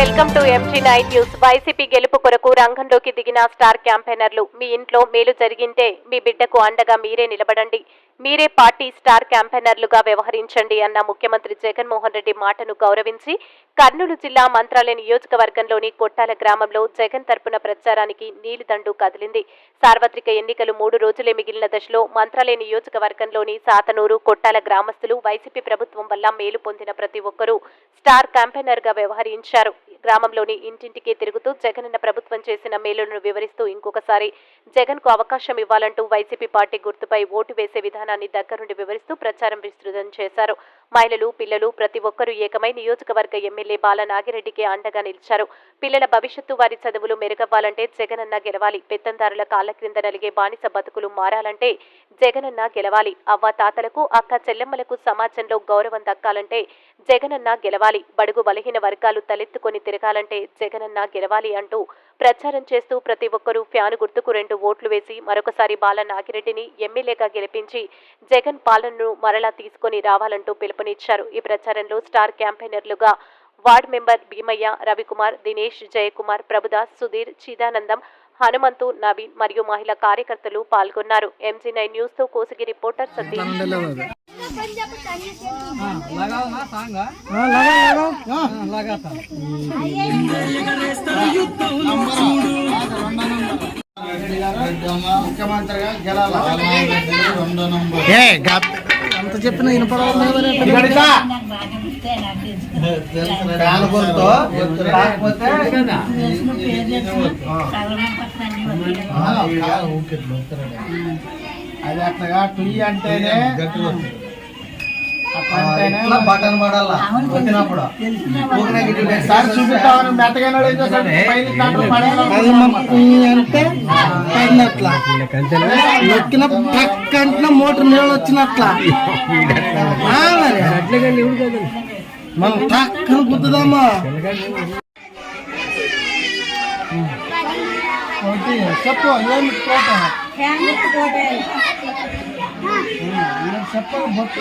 Welcome to MG nine news YCP గెలుపు కొరకు రంగంలోకి దిగిన స్టార్ క్యాంపెయినర్లు. మీ ఇంట్లో మేలు జరిగింటే మీ బిడ్డకు అండగా మీరే నిలబడండి. మీరే పార్టీ స్టార్ క్యాంపెయినర్లుగా వ్యవహరించండి అన్న ముఖ్యమంత్రి జగన్మోహన్ రెడ్డి మాటను గౌరవించి కర్నూలు జిల్లా మంత్రాలయ నియోజకవర్గంలోని కొట్టాల గ్రామంలో జగన్ తరపున ప్రచారానికి నీలిదండు కదిలింది. సార్వత్రిక ఎన్నికలు మూడు రోజులే మిగిలిన దశలో మంత్రాలయ నియోజకవర్గంలోని సాతనూరు కొట్టాల గ్రామస్తులు వైసీపీ ప్రభుత్వం వల్ల మేలు పొందిన ప్రతి ఒక్కరూ స్టార్ క్యాంపెయినర్గా వ్యవహరించారు. గ్రామంలోని ఇంటింటికి తిరుగుతూ జగనన్న ప్రభుత్వం చేసిన మేలులను వివరిస్తూ ఇంకొకసారి జగన్కు అవకాశం ఇవ్వాలంటూ వైసీపీ పార్టీ గుర్తుపై ఓటు వేసే విధానాన్ని దగ్గరుండి వివరిస్తూ ప్రచారం విస్తృతం చేశారు. మహిళలు పిల్లలు ప్రతి ఒక్కరూ ఏకమై నియోజకవర్గ ఎమ్మెల్యే బాల నాగిరెడ్డికి అండగా నిలిచారు. పిల్లల భవిష్యత్తు వారి చదువులు మెరుగవ్వాలంటే జగనన్న గెలవాలి. పెత్తందారుల కాళ్ళ క్రింద నలిగే బానిస బతుకులు మారాలంటే జగనన్న గెలవాలి. అవ్వ తాతలకు అక్క చెల్లెమ్మలకు సమాజంలో గౌరవం దక్కాలంటే జగనన్న గెలవాలి. బడుగు బలహీన వర్గాలు తలెత్తుకొని తిరగాలంటే జగనన్న గెలవాలి అంటూ ప్రచారం చేస్తూ ప్రతి ఒక్కరూ ఫ్యాను గుర్తుకు రెండు ఓట్లు వేసి మరొకసారి బాల నాగిరెడ్డిని ఎమ్మెల్యేగా గెలిపించి జగన్ పాలనను మరలా తీసుకొని రావాలంటూ పిలుపునిచ్చారు. ఈ ప్రచారంలో స్టార్ క్యాంపెయినర్లుగా వార్డ్ మెంబర్ భీమయ్య రవికుమార్ దినేష్ జయకుమార్ ప్రభుదాస్ సుధీర్ చిదానందం హనుమంతు నవీన్ మరియు మహిళా కార్యకర్తలు పాల్గొన్నారు. ఎంజీ నైన్ న్యూస్తో కోసిగి రిపోర్టర్ సతీష్. लगाओ ना सांग लगा था ముఖ్యమంత్రిగా గెలాలి రెండో నంబర్ ఏ అంత చెప్పిన వినపడవాలి ఫ్యాన్ గుర్తు కాకపోతే అది అట్లా టుయ్యి అంటేనే బటన్ పడాలా? వచ్చినప్పుడు సార్ చూపిస్తామని మెత్తగా ఎక్కిన మోటార్ నీళ్ళు వచ్చినట్ల. మనం టక్కన గుద్దుదామా? చెప్పు ఏమి చెప్పాలి? బొట్టు